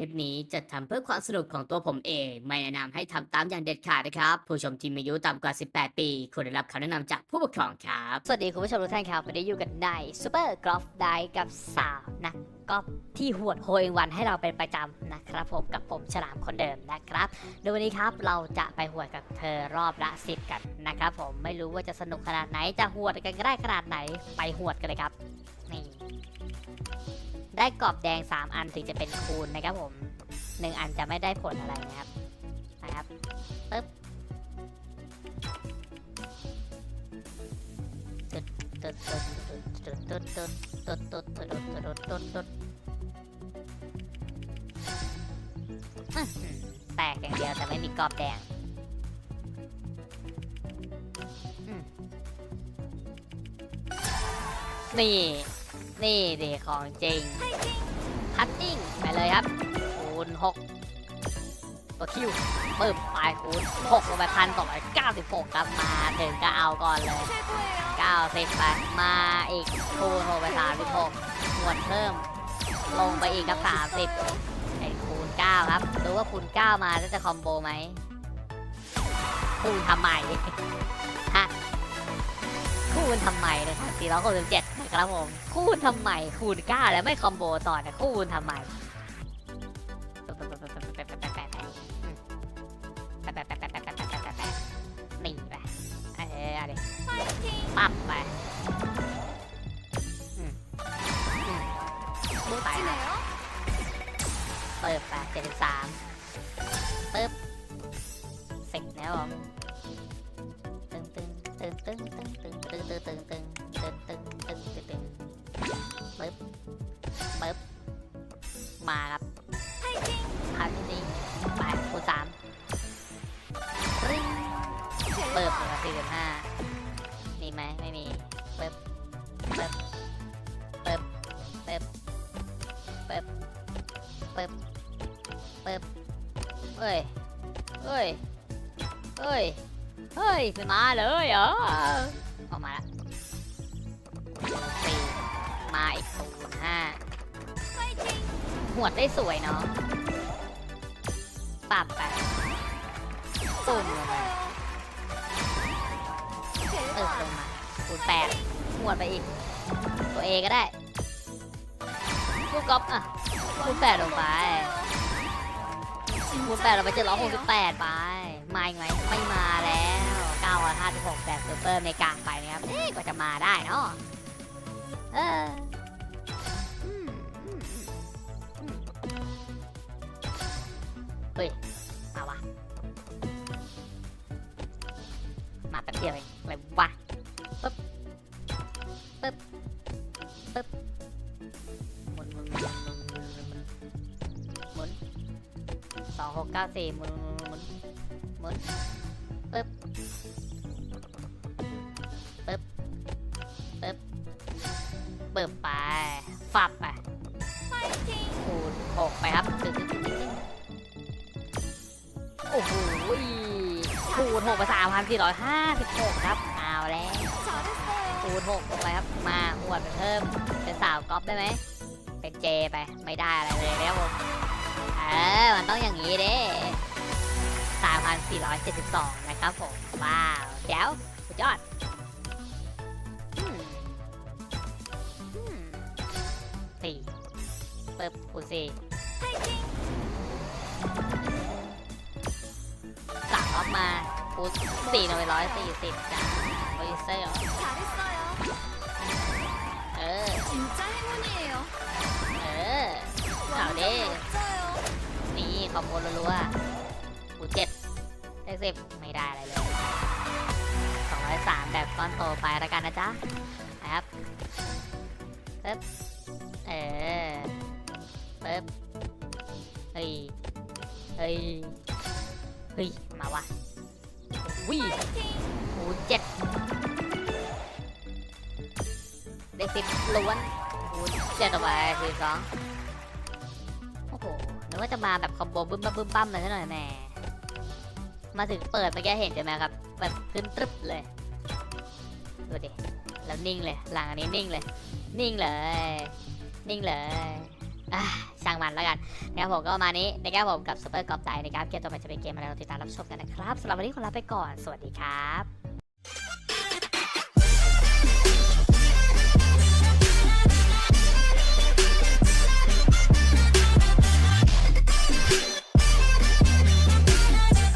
ลิปนี้จะทำเพื่อความสนุกของตัวผมเอง ไม่แนะนำให้ทำตามอย่างเด็ดขาดนะครับ ผู้ชมที่มีอายุต่ำกว่า 18 ปีควรได้รับคำแนะนำจากผู้ปกครองครับ สวัสดีคุณผู้ชมทุกท่านครับวันนี้อยู่กันในซูเปอร์กอล์ฟได้กับสาวนักอล์ฟที่หวดโฮเองวันให้เราเป็นประจำนะครับผมกับผมฉลามคนเดิมนะครับโดยวันนี้ครับเราจะไปหวดกับเธอรอบละ10กันนะครับผมไม่รู้ว่าจะสนุกขนาดไหนจะหวดกันได้ขนาดไหนไปหวดกันเลยครับ ได้กรอบแดง 3 อันถึงจะเป็นคูณนะครับผมหนึ่งอันจะไม่ได้ผลอะไรนะครับนะครับปึ๊บตึ๊ดตึ๊ดตึ๊ดตึ๊ดตึ๊ดตึ๊ดตึ๊ดตึ๊ดตึ๊ดตึ๊ดตึ๊ดตึ๊ดแตกอย่างเดียวแต่ไม่มีกรอบแดงนี่ นี่เด็ของจริงพัตติ้งไปเลยครับ คูณหกตัวคิวเพิ่มไปคูณหกลงไปพันสองร้อยเก้าสิบหกครับมาถึงก็เอาก่อนเลย90ไปมาอีกคูณ6ไป36หมวดเพิ่ม ลงไปอีกครับ30ไอ้คูณ9ครับดูว่าคูณ9มาแล้วจะคอมโบไหมคูณทำไมฮะ คูณทำไมนะครับ467นะครับผม คูณทำไม คูณ9แล้วไม่คอมโบต่อนะคูณทำไมนี่ไปเออเอาดิปับไปอืมอืมไปเปิดไปเจ็ดสิบสามปึ๊บเสิบแล้วผมตึง ตึงตึงตึงตึงตึงตึงตึงตึงตึงตึงตึงตึงตึงตึงปึ๊บปึ๊บมาครับคราวที่นี้ไปคูสามริงเปิดเลยสี่สิบห้ามีไหมไม่มีเปิบเปิบเปิบเปิบเปิบเปิบเปิบเอ้ยเอ้ยเอ้ย เฮ้ยไม่มาเลยเหรอออกมาละสี่มาอีกศูนย์ห้าหวดได้สวยเนาะปรับไปตุ่มลงไปตึกลงมาคูณแปดหวดไปอีก ตัวเอก็ได้ลูกก๊อฟอะคูณแปดลงไปคูณแปดลงไปเจ็ดร้อยหกสิบแปดไป มาอีกไหมไม่ 56แบบซูเปอร์เมกาไปนะครับเอ๊ะก็จะมาได้เนาะเออเฮ้ย มาวะ มาแป๊บเดียวเองเลยวะปึ๊บปึ๊บปึ๊บหมุนหมุนหมุนหมุนสองหกเก้าสี่หมุนหมุนหมุนปึ๊บ กไปครับโอ้โหคูณหกไปสามพันสี่ร้อยห้าสิบหกครับ เอาแล้วคูณหกลงไปครับ มาหวดไปเพิ่ม เป็นสาวก๊อฟได้ไหม เป็นเจไป ไม่ได้อะไรเลยแล้วผมเออ มันต้องอย่างนี้เด้สามพันสี่ร้อยเจ็ดสิบสองนะครับผม ว้าวเดี๋ยวสุดยอดสี่เปิบคูณสี่ สามบออกมาพูดสี่หน่วยร้อยสี่สิบจ้ะโปริวเซอร์เออ เออเอาเด้นี่ขอบคุณรัวๆกูเจ็ดได้สิบไม่ได้อะไรเลยสองร้อยสามแบบก้อนโตไปละกันนะจ๊ะนะครับปึ๊บเออปึ๊บ ฮ้ย เฮ้ย เฮ้ย มาวะวิ่คูณเจ็ดได้สิบล้วนคูณเจ็ดออกไปสี่สองโอ้โหนึกว่าจะมาแบบคอมโบบึ้มบั้มบึ้มบั้มเลยซะหน่อยแหมมาถึงเปิดเมื่อกี้เห็นใช่ไหมครับแบบขึ้นตรึบเลยดูดิแล้วนิ่งเลย หลังอันนี้นิ่งเลย นิ่งเลย นิ่งเลยอะ ช่างมันแล้วกันนะครับผมก็ประมาณนี้นะครับผมกับซูเปอร์กอล์ฟไดนะครับเกมต่อไปจะเป็นเกมอะไรเราติดตามรับชมกันนะครับสำหรับวันนี้ขอลาไปก่อนสวัสดีครับ